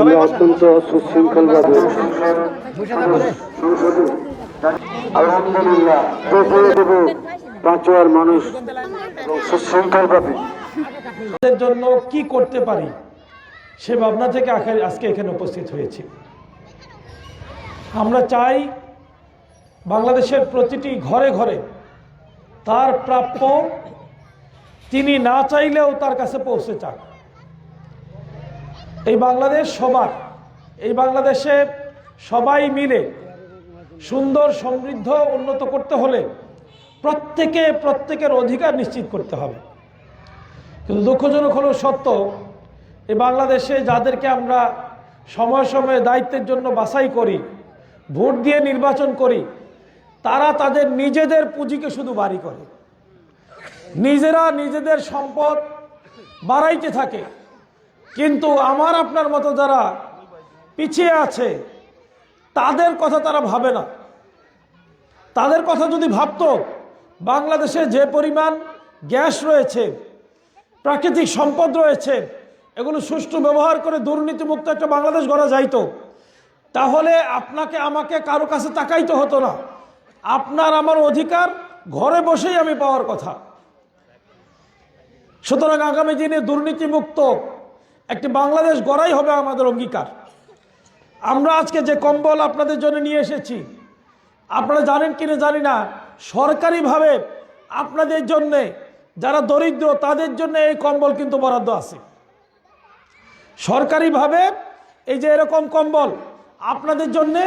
আমরা অত্যন্ত সুশৃঙ্খলভাবে আলহামদুলিল্লাহ পাঁচুয়ার মানুষ সুশৃঙ্খলভাবে। তাদের জন্য কি করতে পারি? সে ভাবনা থেকে আজকে এখানে উপস্থিত হয়েছি। আমরা চাই বাংলাদেশের প্রতিটি ঘরে ঘরে তার প্রাপ্য তিনি না চাইলেও তার কাছে পৌঁছে চান এই বাংলাদেশ সবার, এই বাংলাদেশে সবাই মিলে সুন্দর, সমৃদ্ধ, উন্নত করতে হলে প্রত্যেকে প্রত্যেকের অধিকার নিশ্চিত করতে হবে। কিন্তু দুঃখজনক হলো সত্য এই বাংলাদেশে যাদেরকে আমরা সময়, সময়ে দায়িত্বের জন্য বাছাই করি, ভোট দিয়ে নির্বাচন করি, তারা তাদের নিজেদের পুঁজিকে শুধু বাড়ি করে। নিজেরা নিজেদের সম্পদ বাড়াইতে থাকে। কিন্তু আমার আপনার মতো যারা পিছিয়ে আছে, তাদের কথা তারা ভাবে না। তাদের কথা যদি ভাবতো, বাংলাদেশে যে পরিমাণ গ্যাস রয়েছে, প্রাকৃতিক সম্পদ রয়েছে, এগুলো সুষ্ঠু ব্যবহার করে দুর্নীতিমুক্ত একটা বাংলাদেশ গড়া যাইতো, তাহলে আপনাকে আমাকে কারও কাছে তাকাইতে হতো না। আপনার আমার অধিকার ঘরে বসেই আমি পাওয়ার কথা। সুতরাং আগামী দিনে দুর্নীতিমুক্ত একটি বাংলাদেশ গড়াই হবে আমাদের অঙ্গীকার। আমরা আজকে যে কম্বল আপনাদের জন্য নিয়ে এসেছি, আপনারা জানেন কি না জানি না, সরকারিভাবে আপনাদের জন্যে, যারা দরিদ্র, তাদের জন্য এই কম্বল কিন্তু বরাদ্দ আছে। সরকারিভাবে এই যে এরকম কম্বল আপনাদের জন্যে,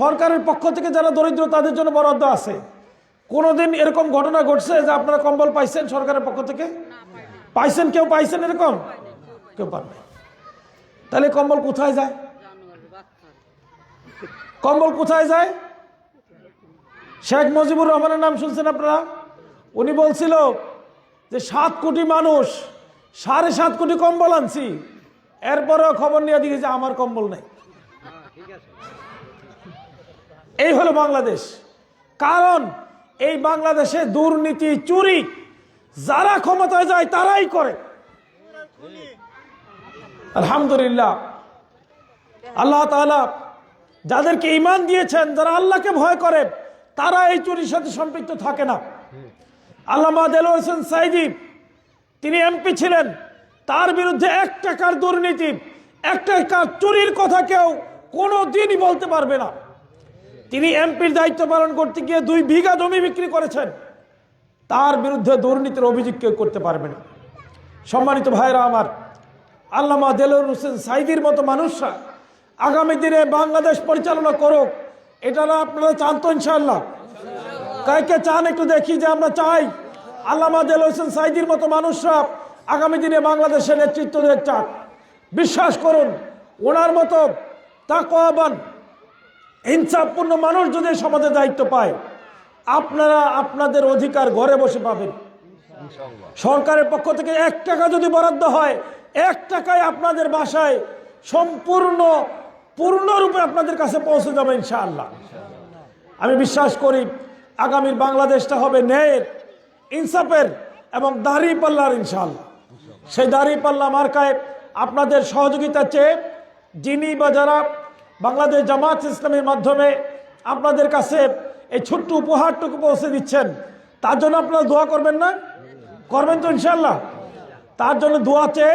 সরকারের পক্ষ থেকে যারা দরিদ্র, তাদের জন্য বরাদ্দ আছে। কোনোদিন এরকম ঘটনা ঘটছে যে আপনারা কম্বল পাইছেন সরকারের পক্ষ থেকে? পাইছেন কেউ? পাইছেন এরকম? কেউ নাই। তাহলে কম্বল কোথায় যায়? কম্বল কোথায় যায়? শেখ মুজিবুর রহমানের নাম শুনছেন আপনারা? উনি বলছিল যে সাত কোটি মানুষ, সাড়ে সাত কোটি কম্বল আনছি। এরপরেও খবর নিয়ে দিকে যে আমার কম্বল নেই। এই হলো বাংলাদেশ। কারণ এই বাংলাদেশে দুর্নীতি, চুরি, যারা ক্ষমতায় যায় তারাই করে। আলহামদুলিল্লাহ। আল্লাহ তাআলা যাদেরকে ইমান দিয়েছেন, যারা আল্লাহকে ভয় করে, তারা এই চুরির সাথে সম্পৃক্ত থাকে না। আল্লামা দেল হোসেন সাইদি, তিনি এমপি ছিলেন। তার বিরুদ্ধে এক টাকার দুর্নীতি এক টাকার চুরির কথা কেউ কোনো দিনই বলতে পারবে না। তিনি এমপির দায়িত্ব পালন করতে গিয়ে দুই বিঘা জমি বিক্রি করেছেন। তার বিরুদ্ধে দুর্নীতির অভিযোগ কেউ করতে পারবে না। সম্মানিত ভাইরা আমার আল্লামা দেলোর হোসেন সাইদির মতো মানুষরা আগামী দিনে বাংলাদেশ পরিচালনা করুক এটা না আপনারা চান তো ইনশাল্লাহ কাকে চান একটু দেখি যে আমরা চাই। আল্লামা দেল হোসেন সাইদির মতো মানুষরা আগামী দিনে বাংলাদেশের নেতৃত্ব চান। বিশ্বাস করুন ওনার মতো তাকওয়াবান ইনসাফপূর্ণ মানুষ যদি সমাজে দায়িত্ব পায় আপনারা আপনাদের অধিকার ঘরে বসে পাবেন। সরকারের পক্ষ থেকে এক টাকা যদি বরাদ্দ হয় এক টাকায় আপনাদের বাসায় সম্পূর্ণ, পূর্ণরূপে আপনাদের কাছে পৌঁছে যাবে ইনশাআল্লাহ। আমি বিশ্বাস করি আগামীর বাংলাদেশটা হবে ন্যায়ের, ইনসাফের এবং দাড়ি পাল্লার ইনশাআল্লাহ। সেই দাড়ি পাল্লা মার্কায় আপনাদের সহযোগিতা চেয়ে যিনি বা যারা বাংলাদেশ জামাত ইসলামের মাধ্যমে আপনাদের কাছে এই ছোট্ট উপহারটুকু পৌঁছে দিচ্ছেন, তার জন্য আপনারা দোয়া করবেন না? করবেন তো ইনশাল্লাহ তার জন্য দোয়া চেয়ে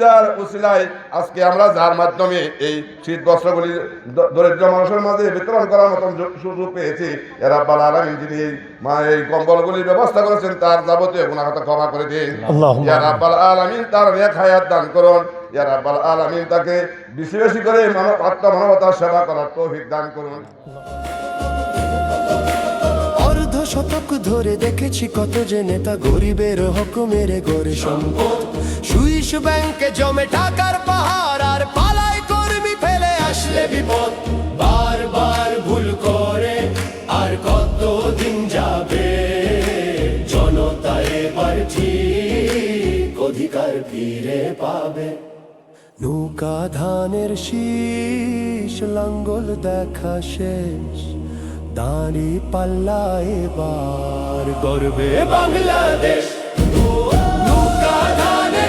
যার উসিলায় আজকে আমরা যার মাধ্যমে এই শীত বস্ত্রগুলি দরিদ্র মানুষের মাঝে বিতরণ করার মতন সুযোগ পেয়েছি এরা আলমিন যিনি এই মা এই কম্বলগুলির ব্যবস্থা করেছেন তার যাবতীয় গুণাগত ক্ষমা করে দিন। ইয়া রাব্বাল আলামিন তার হায়াত দান করুন। ইয়া রাব্বাল আলামিন তাকে বেশি বেশি করে মানব আত্মা মানবতার সেবা করার তৌফিক দান করুন। অর্ধ শতক ধরে দেখেছি কত যে নেতা গরিবের হক মেরে গড়ে সম্পদ। সুইস ব্যাংকে জমে টাকার পাহাড়, আর পালায় কর্মী ফেলে আসলে বিপদ। বারবার ভুল করে আর কত দিন যাবে? জনতা এবার ঠিক অধিকার ফিরে পাবে। নৌকা ধানের শীষ, লাঙ্গল দেখা শেষ। দাঁড়ি পাল্লা এবার গর্বে বাংলাদেশ।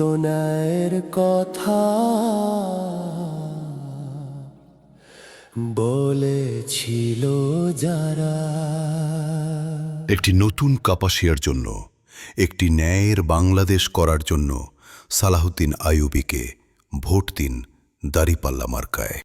ন্যায়ের কথা। বলেছিল যারা। একটি নতুন কাপাসিয়ার জন্য, একটি ন্যায়ের বাংলাদেশ করার জন্য সালাহুদ্দিন আয়ুবিকে ভোট দিন দাড়িপাল্লা মার্কায়।